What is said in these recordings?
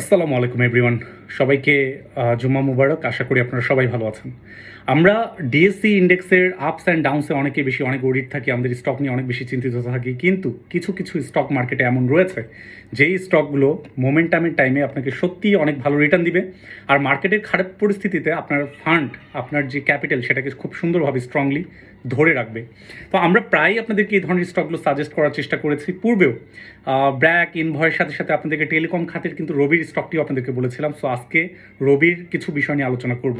আসসালামু আলাইকুম এভরিওয়ান সবাইকে জুম্মা মুবারক। আশা করি আপনারা সবাই ভালো আছেন। আমরা ডিএসসি ইন্ডেক্সের আপস অ্যান্ড ডাউনসে অনেকে বেশি, অনেক অডিট থাকি, আমাদের স্টক নিয়ে অনেক বেশি চিন্তিত থাকি। কিন্তু কিছু কিছু স্টক মার্কেটে এমন রয়েছে, যেই স্টকগুলো মোমেন্টামের টাইমে আপনাকে সত্যিই অনেক ভালো রিটার্ন দিবে। আর মার্কেটের খারাপ পরিস্থিতিতে আপনার ফান্ড আপনার যে ক্যাপিটাল সেটাকে খুব সুন্দরভাবে স্ট্রংলি ধরে রাখবে। তো আমরা প্রায়ই আপনাদেরকে এই ধরনের স্টকগুলো সাজেস্ট করার চেষ্টা করেছি। পূর্বেও ব্র্যাক ইনভয়ের সাথে সাথে আপনাদেরকে টেলিকম খাতের কিন্তু রবির স্টকটিও আপনাদেরকে বলেছিলাম। সো আজকে রবির কিছু বিষয় নিয়ে আলোচনা করব।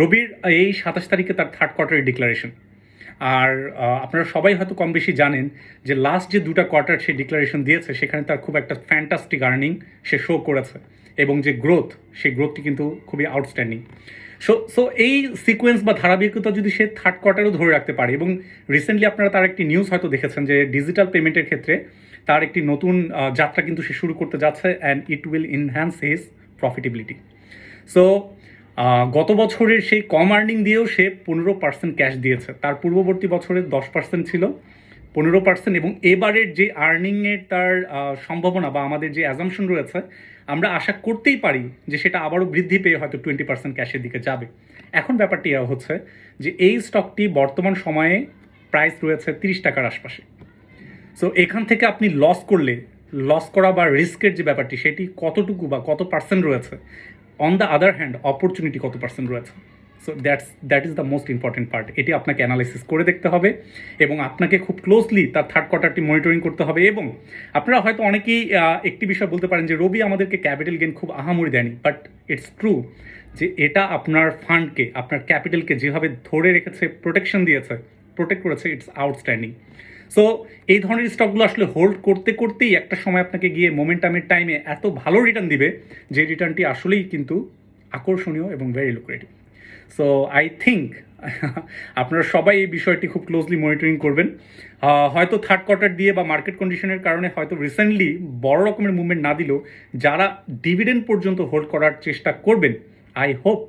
রবির এই সাতাশ তারিখে তার থার্ড কোয়ার্টারের ডিক্লারেশন আর আপনারা সবাই হয়তো কম বেশি জানেন যে লাস্ট যে দুটা কোয়ার্টার সে ডিক্লারেশন দিয়েছে, সেখানে তার খুব একটা ফ্যান্টাস্টিক আর্নিং সে শো করেছে। এবং যে গ্রোথ সেই গ্রোথটি কিন্তু খুবই আউটস্ট্যান্ডিং সো সো এই সিকোয়েন্স বা ধারাবাহিকতা যদি সে থার্ড কোয়ার্টারও ধরে রাখতে পারে, এবং রিসেন্টলি আপনারা তার একটি নিউজ হয়তো দেখেছেন যে ডিজিটাল পেমেন্টের ক্ষেত্রে তার একটি নতুন যাত্রা কিন্তু সে শুরু করতে যাচ্ছে and it will enhance his profitability so গত বছরের সেই কম আর্নিং দিয়েও সে পনেরো পার্সেন্ট ক্যাশ দিয়েছে। তার পূর্ববর্তী বছরে দশ পার্সেন্ট ছিল। পনেরো পার্সেন্ট এবং এবারের যে আর্নিংয়ের তার সম্ভাবনা বা আমাদের যে অ্যাজামশন রয়েছে, আমরা আশা করতেই পারি যে সেটা আবারও বৃদ্ধি পেয়ে হয়তো টোয়েন্টি পার্সেন্ট ক্যাশের দিকে যাবে। এখন ব্যাপারটি হচ্ছে যে এই স্টকটি বর্তমান সময়ে প্রাইস রয়েছে তিরিশ টাকার আশপাশে। সো এখান থেকে আপনি লস করলে লস করা বা রিস্কের যে ব্যাপারটি, সেটি কতটুকু বা কত পার্সেন্ট রয়েছে? On the other hand opportunity কত পার্সেন্ট রয়েছে? So that's that is the most important part এটি আপনাকে অ্যানালাইসিস করে দেখতে হবে এবং আপনাকে খুব ক্লোজলি তার থার্ড কোয়ার্টারটি মনিটরিং করতে হবে এবং আপনারা হয়তো অনেকেই একটি বিষয় বলতে পারেন যে রবি আমাদেরকে ক্যাপিটাল গেন খুব আহামরি দেয়নি বাট ইটস ট্রু যে এটা আপনার ফান্ডকে আপনার ক্যাপিটালকে যেভাবে ধরে রেখেছে প্রোটেকশন দিয়েছে প্রোটেক্ট করেছে ইটস আউটস্ট্যান্ডিং সো এই ধরনের স্টকগুলো আসলে হোল্ড করতে করতেই একটা সময় আপনাকে গিয়ে মোমেন্টামের টাইমে এত ভালো রিটার্ন দিবে যে রিটার্নটি আসলেই কিন্তু আকর্ষণীয় এবং very lucrative so I think আপনারা সবাই এই বিষয়টি খুব ক্লোজলি মনিটরিং করবেন। হয়তো থার্ড কোয়ার্টার দিয়ে বা মার্কেট কন্ডিশনের কারণে হয়তো রিসেন্টলি বড় রকমের মুভমেন্ট না দিলেও যারা ডিভিডেন্ড পর্যন্ত হোল্ড করার চেষ্টা করবেন আই হোপ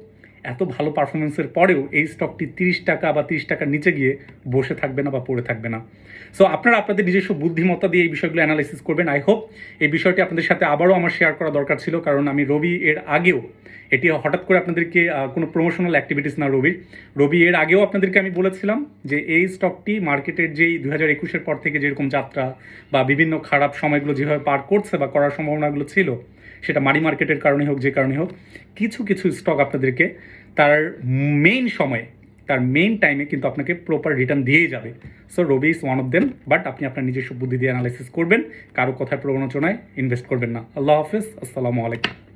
এত ভালো পারফরমেন্সের পরেও এই স্টকটি তিরিশ টাকা বা তিরিশ টাকার নিচে গিয়ে বসে থাকবে না বা পড়ে থাকবে না। সো আপনারা আপনাদের নিজস্ব বুদ্ধিমত্তা দিয়ে এই বিষয়গুলো অ্যানালাইসিস করবেন। আই হোপ এই বিষয়টি আপনাদের সাথে আবারও আমার শেয়ার করা দরকার ছিল, কারণ আমি রবি এর আগেও এটি হঠাৎ করে আপনাদেরকে কোনো প্রমোশনাল অ্যাক্টিভিটিস না রবির। রবি এর আগেও আপনাদেরকে আমি বলেছিলাম যে এই স্টকটি মার্কেটের যেই দু হাজার একুশের পর থেকে যেরকম যাত্রা বা বিভিন্ন খারাপ সময়গুলো যেভাবে পার করছে বা করার সম্ভাবনাগুলো ছিল সেটা মানি মার্কেটের কারণে হোক, যে কারণে হোক, কিছু কিছু স্টক আপনাদেরকে তার মেইন সময়ে, তার মেইন টাইমে কিন্তু আপনাকে প্রপার রিটার্ন দিয়েই যাবে। So Robi is one of them but আপনি আপনার নিজস্ব বুদ্ধি দিয়ে অ্যানালাইসিস করবেন, কারও কথার প্রবণচনায় ইনভেস্ট করবেন না। আল্লাহ হাফিজ, আসসালামু আলাইকুম।